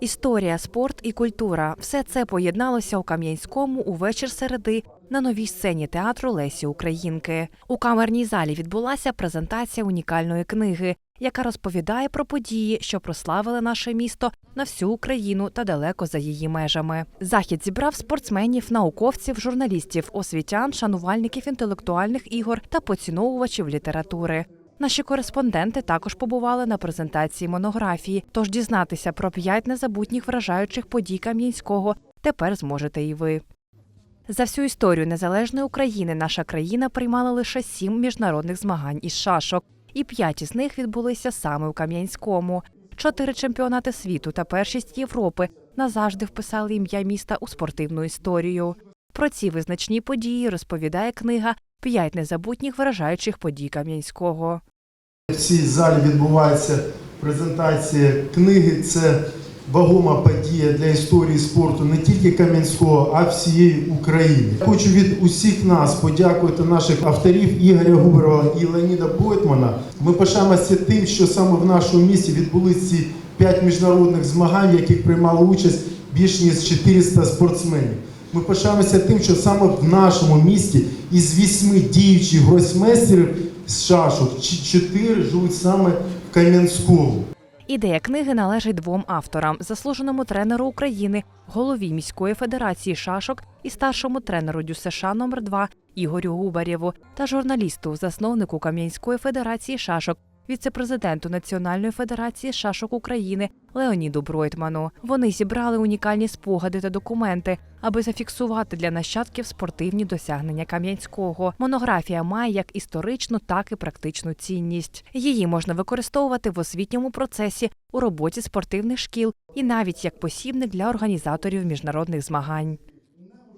Історія, спорт і культура все це поєдналося у Кам'янському у вечір середи на новій сцені театру Лесі Українки. У камерній залі відбулася презентація унікальної книги, яка розповідає про події, що прославили наше місто на всю Україну та далеко за її межами. Захід зібрав спортсменів, науковців, журналістів, освітян, шанувальників інтелектуальних ігор та поціновувачів літератури. Наші кореспонденти також побували на презентації монографії, тож дізнатися про п'ять незабутніх вражаючих подій Кам'янського тепер зможете і ви. За всю історію незалежної України наша країна приймала лише сім міжнародних змагань із шашок, і п'ять із них відбулися саме у Кам'янському. Чотири чемпіонати світу та першість Європи назавжди вписали ім'я міста у спортивну історію. Про ці визначні події розповідає книга П'ять незабутніх вражаючих подій Кам'янського. В цій залі відбувається презентація книги. Це вагома подія для історії спорту не тільки Кам'янського, а всієї України. Хочу від усіх нас подякувати наших авторів Ігоря Губерова і Леоніда Бойтмана. Ми пишаємося тим, що саме в нашому місті відбулись ці п'ять міжнародних змагань, в яких приймали участь більш ніж 400 спортсменів. Ми пишаємося тим, що саме в нашому місті із вісьми діючих гросмейстерів з шашок чотири живуть саме в Кам'янському. Ідея книги належить двом авторам: заслуженому тренеру України, голові міської федерації шашок і старшому тренеру ДЮСШ номер 2 Ігорю Губарєву та журналісту, засновнику Кам'янської федерації шашок, віце-президенту Національної федерації шашок України Леоніду Бройтману. Вони зібрали унікальні спогади та документи, аби зафіксувати для нащадків спортивні досягнення Кам'янського. Монографія має як історичну, так і практичну цінність. Її можна використовувати в освітньому процесі, у роботі спортивних шкіл і навіть як посібник для організаторів міжнародних змагань.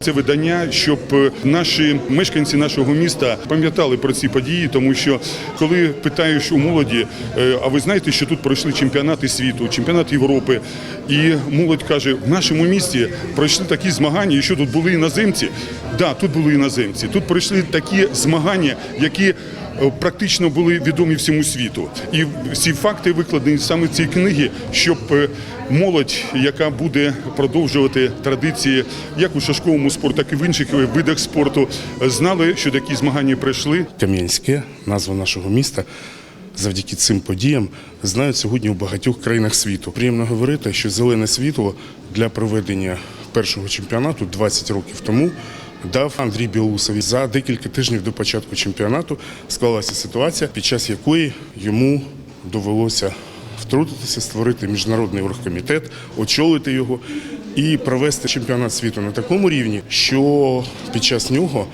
Це видання, щоб е, наші мешканці нашого міста пам'ятали про ці події, тому що коли питаєш у молоді, е, а ви знаєте, що тут пройшли чемпіонати світу, чемпіонат Європи, і молодь каже, в нашому місті пройшли такі змагання, і що тут були іноземці. Да, тут були іноземці. Тут пройшли такі змагання, які практично були відомі всьому світу. І всі факти викладені саме в цій книгі, щоб е, молодь, яка буде продовжувати традиції як у шашковому спорті, так і в інших видах спорту, е, знали, що такі змагання пройшли. Кам'янське, назва нашого міста, завдяки цим подіям знають сьогодні у багатьох країнах світу. Приємно говорити, що зелене світло для проведення першого чемпіонату 20 років тому дав Андрій Білоусов. За декілька тижнів до початку чемпіонату склалася ситуація, під час якої йому довелося втрутитися, створити міжнародний оргкомітет, очолити його і провести чемпіонат світу на такому рівні, що під час нього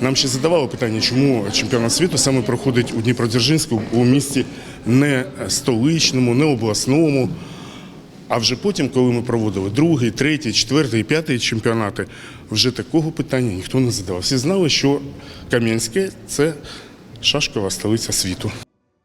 нам ще задавали питання, чому чемпіонат світу саме проходить у Дніпродзержинську у місті не столичному, не обласному. А вже потім, коли ми проводили другий, третій, четвертий, п'ятий чемпіонати, вже такого питання ніхто не задавав. Всі знали, що Кам'янське це шашкова столиця світу.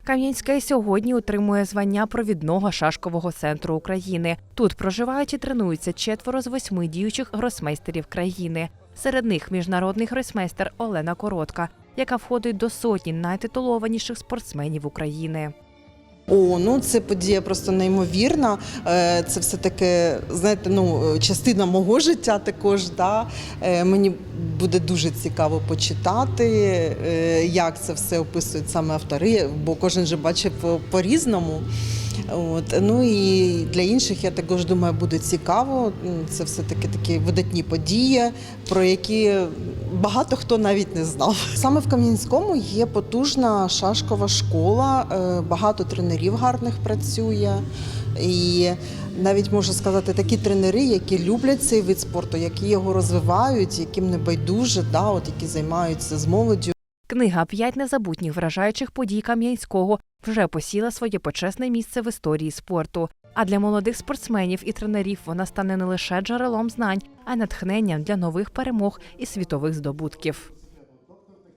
Кам'янське сьогодні отримує звання провідного шашкового центру України. Тут проживають і тренуються четверо з восьми діючих гросмейстерів країни. Серед них міжнародний гросмейстер Олена Коротка, яка входить до сотні найтитулованіших спортсменів України. О, ну це подія просто неймовірна. Е, Це все таки, знаєте, ну частина мого життя також. Да? Е, Мені буде дуже цікаво почитати, е, як це все описують саме автори, бо кожен же бачив по- по-різному. От. Ну і для інших, я також думаю, буде цікаво. Це все-таки такі видатні події, про які багато хто навіть не знав. Саме в Кам'янському є потужна шашкова школа, е, багато тренерів гарних працює. І навіть можу сказати, такі тренери, які люблять цей вид спорту, які його розвивають, яким не байдуже, да, от які займаються з молоддю. Книга П'ять незабутніх вражаючих подій Кам'янського вже посіла своє почесне місце в історії спорту. А для молодих спортсменів і тренерів вона стане не лише джерелом знань, а й натхненням для нових перемог і світових здобутків.